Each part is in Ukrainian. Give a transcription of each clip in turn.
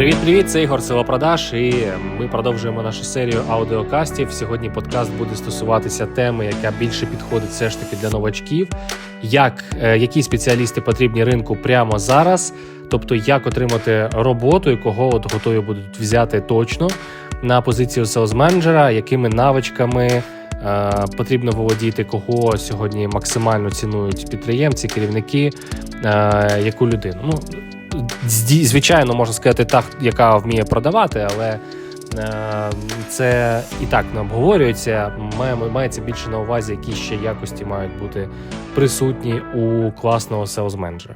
Привіт-привіт, це Ігор Силопродаж, і ми продовжуємо нашу серію аудіокастів. Сьогодні подкаст буде стосуватися теми, яка більше підходить все ж таки для новачків. Як е, які спеціалісти потрібні ринку прямо зараз, тобто як отримати роботу і кого от готові будуть взяти точно на позицію селс-менеджера, якими навичками е, потрібно володіти, кого сьогодні максимально цінують підприємці, керівники, е, яку людину. Ну звичайно, можна сказати, та, яка вміє продавати, але е, це і так не обговорюється. Мається більше на увазі, які ще якості мають бути присутні у класного селс-менеджера.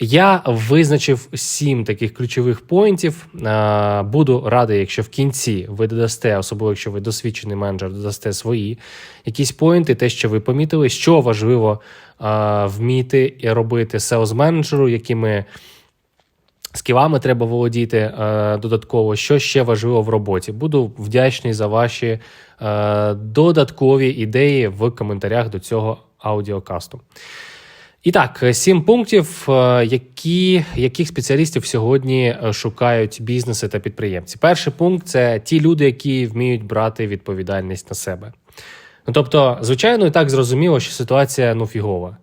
Я визначив сім таких ключових поінтів. Е, Буду радий, якщо в кінці ви додасте, особливо якщо ви досвідчений менеджер, додасте свої якісь поінти, те, що ви помітили, що важливо е, вміти і робити селс-менеджеру, якими скілами треба володіти е, додатково, що ще важливо в роботі. Буду вдячний за ваші е, додаткові ідеї в коментарях до цього аудіокасту. І так, сім пунктів, е, які, яких спеціалістів сьогодні е, шукають бізнеси та підприємці. Перший пункт це ті люди, які вміють брати відповідальність на себе. Ну, тобто, звичайно, і так зрозуміло, що ситуація ну, фігова.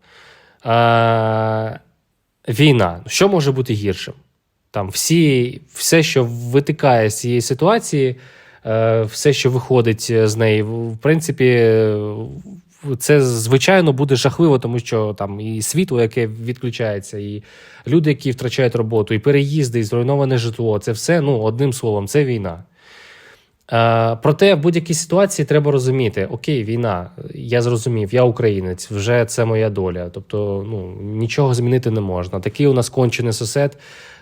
Е, війна. Що може бути гіршим? Там всі, все, що витикає з цієї ситуації, е, все, що виходить з неї, в принципі, е, це звичайно буде жахливо, тому що там і світло, яке відключається, і люди, які втрачають роботу, і переїзди, і зруйноване житло. Це все ну, одним словом, це війна. Е, проте в будь-якій ситуації треба розуміти: окей, війна, я зрозумів, я українець, вже це моя доля. Тобто, ну нічого змінити не можна. Такий у нас кончений сусід,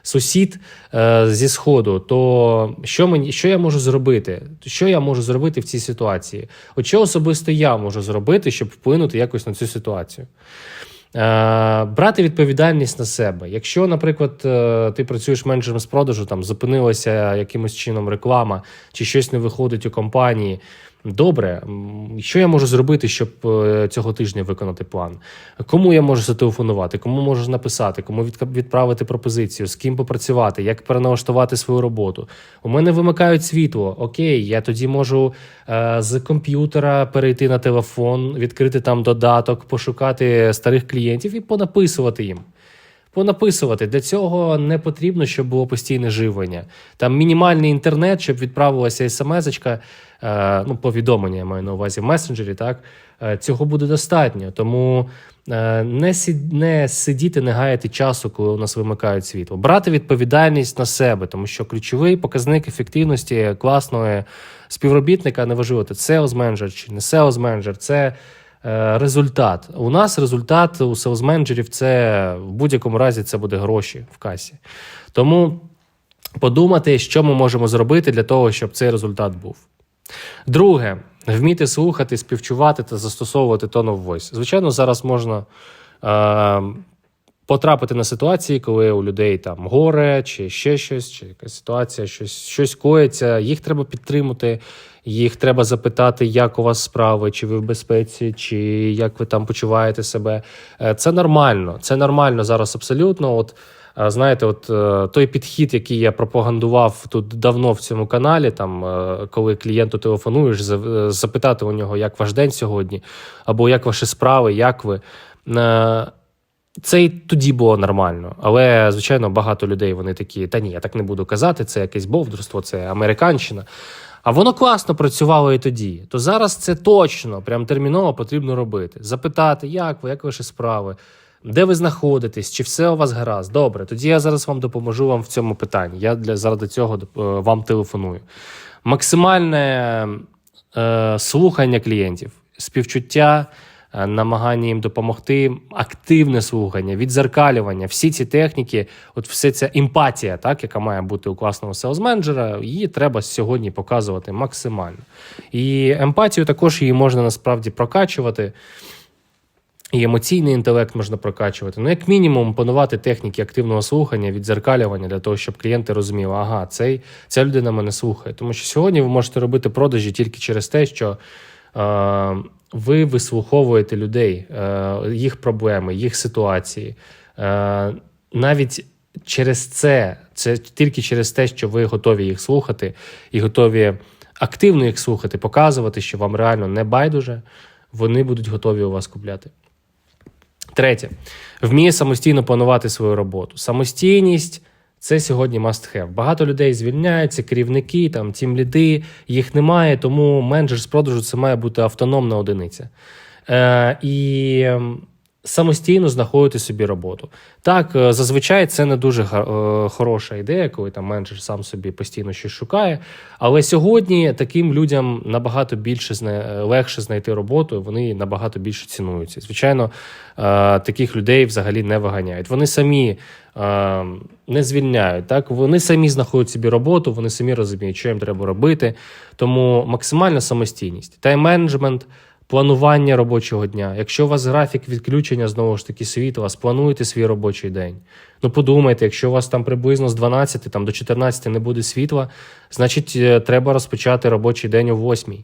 сусід е, зі сходу. То що мені, що я можу зробити? Що я можу зробити в цій ситуації? От що особисто я можу зробити, щоб вплинути якось на цю ситуацію? Е, брати відповідальність на себе. Якщо, наприклад, е, ти працюєш менеджером з продажу, там зупинилася якимось чином реклама, чи щось не виходить у компанії. Добре, що я можу зробити, щоб е, цього тижня виконати план? Кому я можу зателефонувати, кому можу написати, кому відправити пропозицію, з ким попрацювати, як переналаштувати свою роботу? У мене вимикають світло. Окей, я тоді можу е, з комп'ютера перейти на телефон, відкрити там додаток, пошукати старих клієнтів і понаписувати їм. Понаписувати для цього не потрібно, щоб було постійне живлення. Там мінімальний інтернет, щоб відправилася смс-очка, е, ну, повідомлення я маю на увазі в месенджері, так е, цього буде достатньо. Тому е, не, не сидіти, не гаяти часу, коли у нас вимикають світло. Брати відповідальність на себе, тому що ключовий показник ефективності класного співробітника неважливо, це sales менеджер чи не sales менеджер це результат. У нас результат у селзменеджерів це в будь-якому разі це буде гроші в касі. Тому подумати, що ми можемо зробити для того, щоб цей результат був. Друге, вміти слухати, співчувати та застосовувати of voice. Звичайно, зараз можна е, потрапити на ситуації, коли у людей там горе, чи ще щось, чи якась ситуація, щось, щось коїться. Їх треба підтримати, їх треба запитати, як у вас справи, чи ви в безпеці, чи як ви там почуваєте себе. Е, Це нормально. Це нормально зараз абсолютно. От е, знаєте, от е, той підхід, який я пропагандував тут давно в цьому каналі, там коли клієнту телефонуєш, запитати у нього, як ваш день сьогодні, або як ваші справи, як ви. Це і тоді було нормально, але звичайно багато людей вони такі: та ні, я так не буду казати, це якесь бовдурство, це американщина. А воно класно працювало і тоді. То зараз це точно, прям терміново потрібно робити. Запитати, як ви, як ваші справи, де ви знаходитесь, чи все у вас гаразд. Добре, тоді я зараз вам допоможу вам в цьому питанні. Я для заради цього е, вам телефоную. Максимальне е, слухання клієнтів, співчуття намагання їм допомогти, активне слухання, відзеркалювання, всі ці техніки, от все ця емпатія, так, яка має бути у класного селс-менеджера, її треба сьогодні показувати максимально. І емпатію також її можна насправді прокачувати. І емоційний інтелект можна прокачувати. Ну, як мінімум, панувати техніки активного слухання, відзеркалювання для того, щоб клієнти розуміли, ага, цей, ця людина мене слухає. Тому що сьогодні ви можете робити продажі тільки через те, що е, ви вислуховуєте людей, е, їх проблеми, їх ситуації. Е, навіть через це, це тільки через те, що ви готові їх слухати і готові активно їх слухати, показувати, що вам реально не байдуже, вони будуть готові у вас купляти. Третє, вміє самостійно планувати свою роботу. Самостійність це сьогодні must have. Багато людей звільняються, керівники, там тім ліди, їх немає, тому менеджер з продажу це має бути автономна одиниця. Е, і ем, самостійно знаходити собі роботу. Так, е, зазвичай це не дуже е, хороша ідея, коли там менеджер сам собі постійно щось шукає. Але сьогодні таким людям набагато більше легше знайти роботу, вони набагато більше цінуються. Звичайно, е, таких людей взагалі не виганяють. Вони самі е, не звільняють. Так, вони самі знаходять собі роботу, вони самі розуміють, що їм треба робити. Тому максимальна самостійність, тайм-менеджмент. Планування робочого дня. Якщо у вас графік відключення знову ж таки світла, сплануйте свій робочий день. Ну подумайте, якщо у вас там приблизно з 12 там, до 14 не буде світла, значить е, треба розпочати робочий день о 8.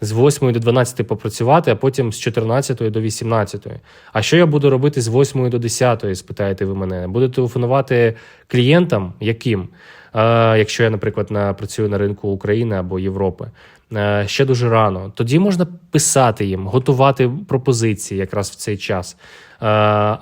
З 8 до 12 попрацювати, а потім з 14 до 18. А що я буду робити з 8 до 10, спитаєте ви мене? Буду телефонувати клієнтам, яким? Е, якщо я, наприклад, на, працюю на ринку України або Європи. Е, ще дуже рано. Тоді можна писати їм, готувати пропозиції якраз в цей час, Е,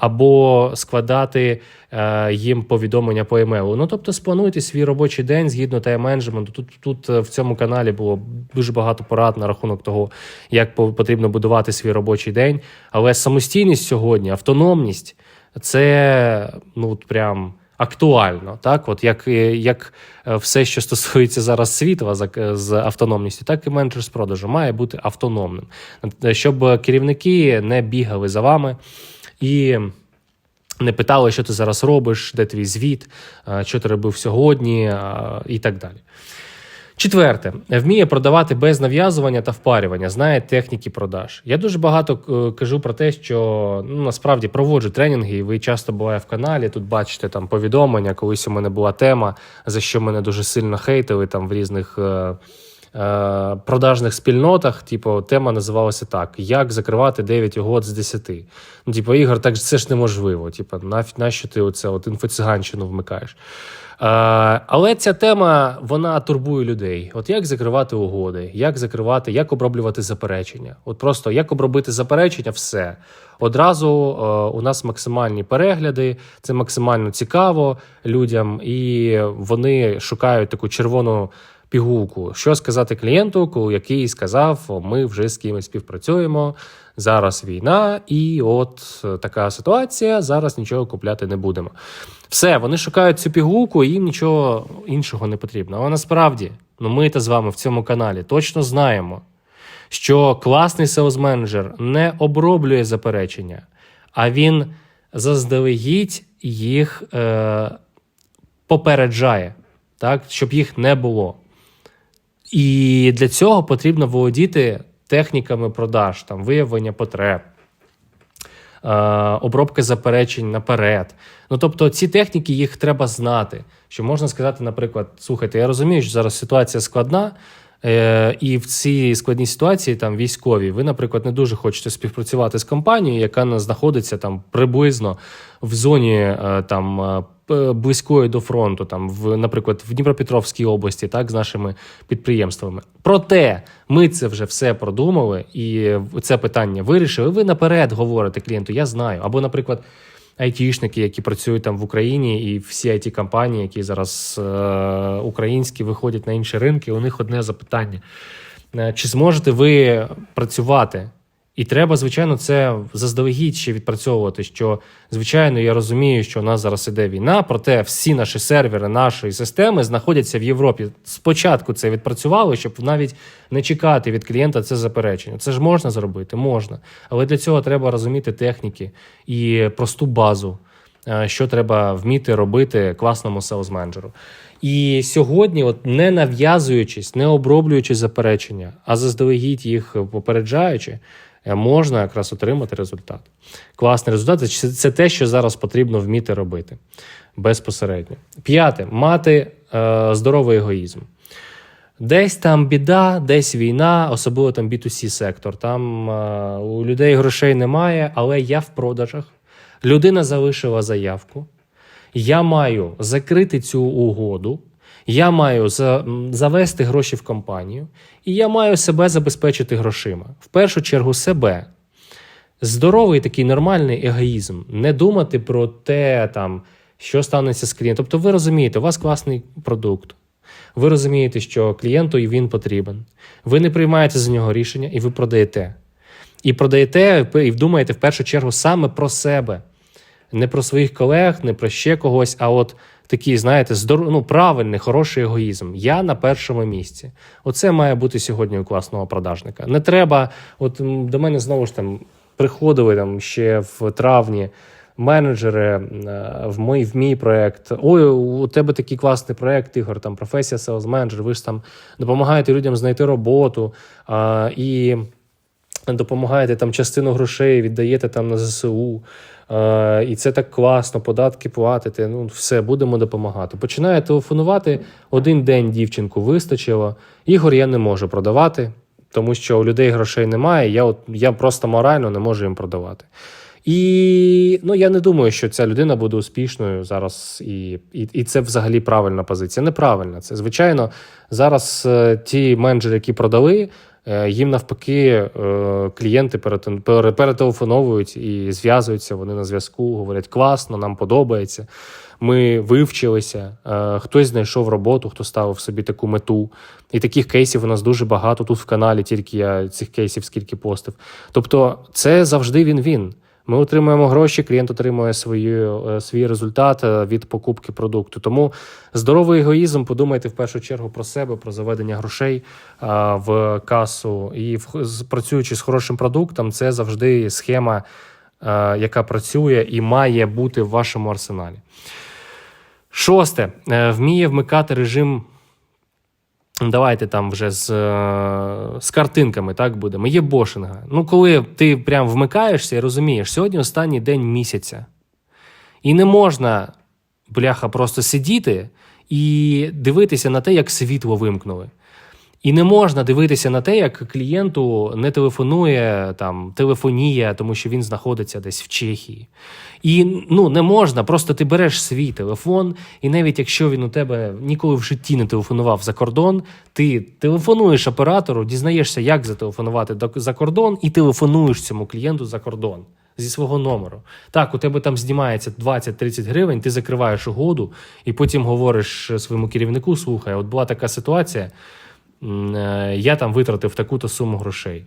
або складати е, їм повідомлення по емейлу. Ну тобто, сплануйте свій робочий день згідно тайм-менеджменту. Тут тут е, в цьому каналі було дуже багато порад на рахунок того, як потрібно будувати свій робочий день. Але самостійність сьогодні, автономність це ну от прям актуально, так от як, е, як е, все, що стосується зараз світла е, з автономністю, так і менеджер з продажу має бути автономним, щоб керівники не бігали за вами і. Не питали, що ти зараз робиш, де твій звіт, що ти робив сьогодні і так далі. Четверте, вміє продавати без нав'язування та впарювання, знає техніки продаж. Я дуже багато е, кажу про те, що ну, насправді проводжу тренінги, і ви часто буває в каналі. Тут бачите там повідомлення. Колись у мене була тема, за що мене дуже сильно хейтили там в різних. Е, е, Продажних спільнотах, типу, тема називалася так: Як закривати 9 угод з 10. Ну, типу, Ігор, так це ж неможливо. Типу, нащо ти оце от інфоциганщину вмикаєш? Е, але ця тема вона турбує людей. От як закривати угоди, як закривати, як оброблювати заперечення. От просто як обробити заперечення, все. Одразу е, у нас максимальні перегляди, це максимально цікаво людям, і вони шукають таку червону пігулку. Що сказати клієнту, який сказав, ми вже з кимось співпрацюємо. Зараз війна, і от е, така ситуація. Зараз нічого купляти не будемо. Все, вони шукають цю пігулку, і їм нічого іншого не потрібно. Але насправді, ну ми та з вами в цьому каналі точно знаємо, що класний селс-менеджер не оброблює заперечення, а він заздалегідь їх е, попереджає, так, щоб їх не було. І для цього потрібно володіти техніками продаж, там, виявлення потреб, е, обробка заперечень наперед. Ну тобто, ці техніки їх треба знати. Що можна сказати, наприклад, слухайте, я розумію, що зараз ситуація складна. Е, і в цій складній ситуації, там військові, ви, наприклад, не дуже хочете співпрацювати з компанією, яка на- знаходиться там приблизно в зоні е, там близької до фронту, там в, наприклад, в Дніпропетровській області, так з нашими підприємствами. Проте ми це вже все продумали і це питання вирішили. Ви наперед говорите клієнту, я знаю. Або, наприклад. Айтішники, які працюють там в Україні, і всі it компанії, які зараз е, українські виходять на інші ринки, у них одне запитання: Е, чи зможете ви працювати? І треба, звичайно, це заздалегідь ще відпрацьовувати. Що, звичайно, я розумію, що у нас зараз іде війна, проте всі наші сервери нашої системи знаходяться в Європі. Спочатку це відпрацювали, щоб навіть не чекати від клієнта це заперечення. Це ж можна зробити, можна. Але для цього треба розуміти техніки і просту базу, е, що треба вміти робити класному селс-менеджеру. І сьогодні, от не нав'язуючись, не оброблюючи заперечення, а заздалегідь їх попереджаючи, можна якраз отримати результат. Класний результат це, це те, що зараз потрібно вміти робити безпосередньо. П'яте мати е, здоровий егоїзм. Десь там біда, десь війна, особливо там B2C сектор. Там е, у людей грошей немає, але я в продажах. Людина залишила заявку. Я маю закрити цю угоду, я маю за, завести гроші в компанію, і я маю себе забезпечити грошима. В першу чергу себе. Здоровий такий нормальний егоїзм. Не думати про те, там, що станеться з клієнтом. Тобто, ви розумієте, у вас класний продукт. Ви розумієте, що клієнту і він потрібен. Ви не приймаєте за нього рішення і ви продаєте. І продаєте, і думаєте в першу чергу саме про себе, не про своїх колег, не про ще когось, а от такий, знаєте, здор... ну, правильний, хороший егоїзм. Я на першому місці. Оце має бути сьогодні у класного продажника. Не треба, от до мене знову ж там приходили там ще в травні. Менеджери е, в мій, в мій проект. Ой, у тебе такий класний проект, Ігор, там професія селс менеджер. Ви ж там допомагаєте людям знайти роботу а, і допомагаєте там частину грошей, віддаєте там на ЗСУ. Е, і це так класно, податки платите. Ну, все, будемо допомагати. Починає телефонувати один день дівчинку вистачило. Ігор я не можу продавати, тому що у людей грошей немає. Я, от, я просто морально не можу їм продавати. І ну, я не думаю, що ця людина буде успішною зараз, і і, і це взагалі правильна позиція. Неправильна. Це звичайно зараз е, ті менеджери, які продали, їм навпаки е, клієнти перетел- перетелефоновують і зв'язуються. Вони на зв'язку, говорять класно, нам подобається. Ми вивчилися, е, хтось знайшов роботу, хто ставив собі таку мету. І таких кейсів у нас дуже багато тут в каналі, тільки я цих кейсів скільки постив. Тобто, це завжди він-він. Ми отримуємо гроші, клієнт отримує свою, е, свій результат е, від покупки продукту. Тому здоровий егоїзм, подумайте в першу чергу про себе, про заведення грошей в касу. І працюючи з хорошим продуктом, це завжди схема, е, яка працює і має бути в вашому арсеналі. Шосте. Е, Вміє вмикати режим. Давайте там вже з, е, з картинками так будемо. Є бошинга. Ну, коли ти прям вмикаєшся і розумієш, сьогодні останній день місяця. І не можна, бляха, просто сидіти і дивитися на те, як світло вимкнули. І не можна дивитися на те, як клієнту не телефонує там телефонія, тому що він знаходиться десь в Чехії. І ну не можна, просто ти береш свій телефон, і навіть якщо він у тебе ніколи в житті не телефонував за кордон, ти телефонуєш оператору, дізнаєшся, як зателефонувати за кордон, і телефонуєш цьому клієнту за кордон. Зі свого номеру. Так, у тебе там знімається 20-30 гривень, ти закриваєш угоду, і потім говориш своєму керівнику: слухай, от була така ситуація, я там витратив таку-то суму грошей.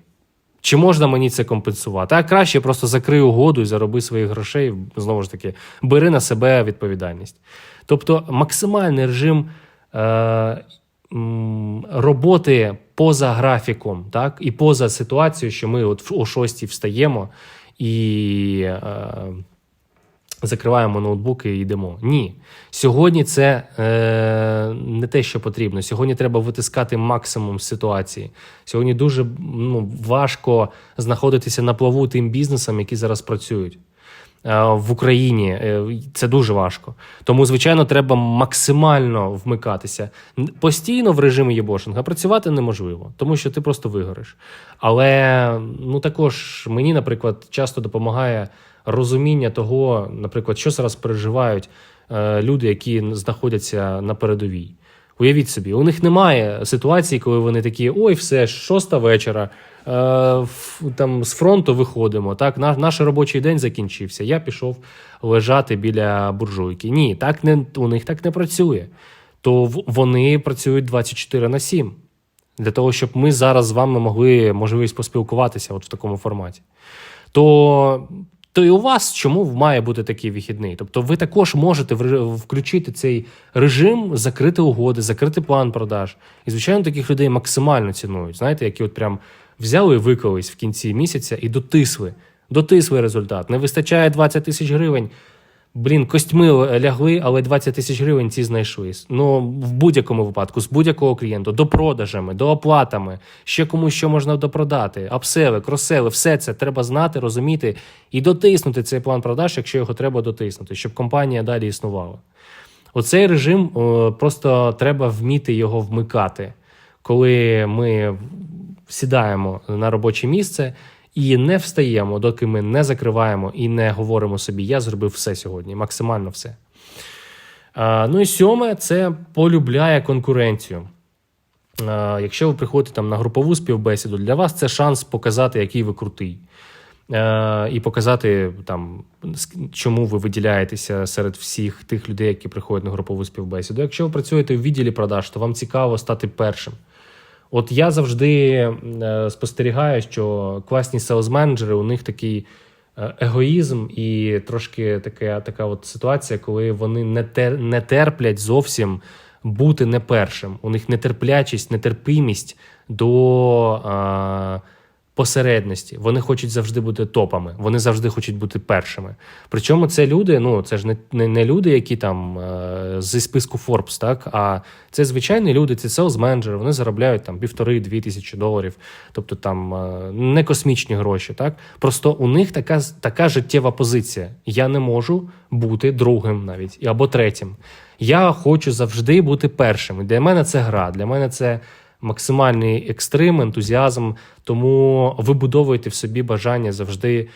Чи можна мені це компенсувати? А краще просто закрий угоду і зароби своїх грошей. Знову ж таки, бери на себе відповідальність. Тобто максимальний режим е, роботи поза графіком, так, і поза ситуацією, що ми от о 6 встаємо і. Е, Закриваємо ноутбуки і йдемо. Ні. Сьогодні це е, не те, що потрібно. Сьогодні треба витискати максимум ситуації. Сьогодні дуже ну, важко знаходитися на плаву тим бізнесам, які зараз працюють. Е, В Україні Е, це дуже важко. Тому, звичайно, треба максимально вмикатися. Постійно в режимі єбошинга працювати неможливо, тому що ти просто вигориш. Але ну також мені, наприклад, часто допомагає розуміння того, наприклад, що зараз переживають е, люди, які знаходяться на передовій. Уявіть собі, у них немає ситуації, коли вони такі: ой, все, шоста вечора. Е, там з фронту виходимо. Так, наш, наш робочий день закінчився. Я пішов лежати біля буржуйки. Ні, так не у них так не працює. То вони працюють 24 на 7 для того, щоб ми зараз з вами могли можливість поспілкуватися от в такому форматі. То, то і у вас чому має бути такий вихідний? Тобто ви також можете включити цей режим, закрити угоди, закрити план продаж. І, звичайно, таких людей максимально цінують. Знаєте, які от прям взяли і виклались в кінці місяця і дотисли. Дотисли результат. Не вистачає 20 тисяч гривень. Блін, костьми лягли, але 20 тисяч гривень ці знайшли. Ну, в будь-якому випадку, з будь-якого клієнту, до продажами, до оплатами, ще комусь що можна допродати, апсели, кросели, все це треба знати, розуміти і дотиснути цей план продаж, якщо його треба дотиснути, щоб компанія далі існувала. Оцей режим просто треба вміти його вмикати, коли ми сідаємо на робоче місце і не встаємо, доки ми не закриваємо і не говоримо собі, я зробив все сьогодні, максимально все. Ну і сьоме, це полюбляє конкуренцію. Якщо ви приходите там на групову співбесіду, для вас це шанс показати, який ви крутий. І показати там, чому ви виділяєтеся серед всіх тих людей, які приходять на групову співбесіду. Якщо ви працюєте в відділі продаж, то вам цікаво стати першим. От я завжди е, спостерігаю, що класні селс-менеджери, у них такий е, егоїзм і трошки така така от ситуація, коли вони не, тер, не терплять зовсім бути не першим. У них нетерплячість, нетерпимість до е, посередності. Вони хочуть завжди бути топами, вони завжди хочуть бути першими. Причому це люди, ну це ж не, не, не люди, які там е, зі списку Forbes, так а це звичайні люди, це селс-менеджери, вони заробляють там півтори-дві тисячі доларів, тобто там е, не космічні гроші. Так просто у них така, така життєва позиція. Я не можу бути другим навіть або третім. Я хочу завжди бути першим. Для мене це гра. Для мене це максимальний екстрим, ентузіазм. Тому вибудовуйте в собі бажання завжди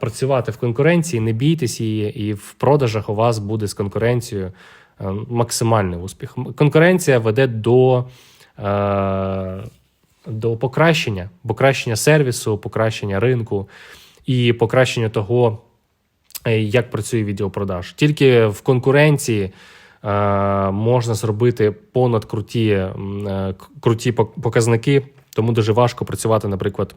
працювати в конкуренції, не бійтесь її, і в продажах у вас буде з конкуренцією е, максимальний успіх. Конкуренція веде до, е, до покращення, покращення сервісу, покращення ринку і покращення того, е, як працює відеопродаж. Тільки в конкуренції можна зробити понад круті, е, круті показники, тому дуже важко працювати, наприклад.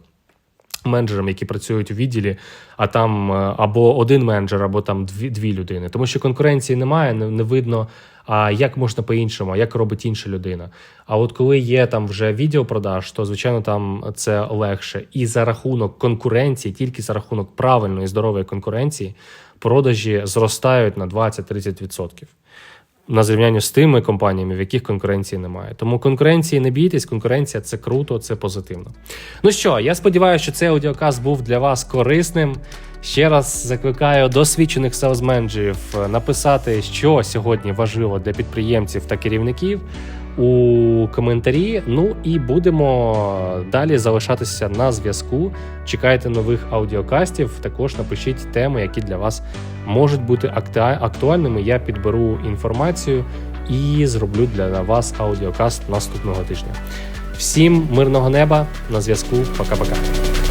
Менеджерам, які працюють у відділі, а там е, або один менеджер, або там дві, дві людини. Тому що конкуренції немає, не, не видно, а як можна по-іншому, як робить інша людина. А от коли є там вже відеопродаж, то звичайно там це легше. І за рахунок конкуренції, тільки за рахунок правильної здорової конкуренції, продажі зростають на 20-30% на зрівнянні з тими компаніями, в яких конкуренції немає. Тому конкуренції не бійтесь, конкуренція це круто, це позитивно. Ну що, я сподіваюся, що цей аудіокаст був для вас корисним. Ще раз закликаю досвідчених селс-менеджерів е, написати, що сьогодні важливо для підприємців та керівників у коментарі. Ну і будемо далі залишатися на зв'язку. Чекайте нових аудіокастів. Також напишіть теми, які для вас можуть бути актуальними. Я підберу інформацію і зроблю для вас аудіокаст наступного тижня. Всім мирного неба на зв'язку. Пока-пока.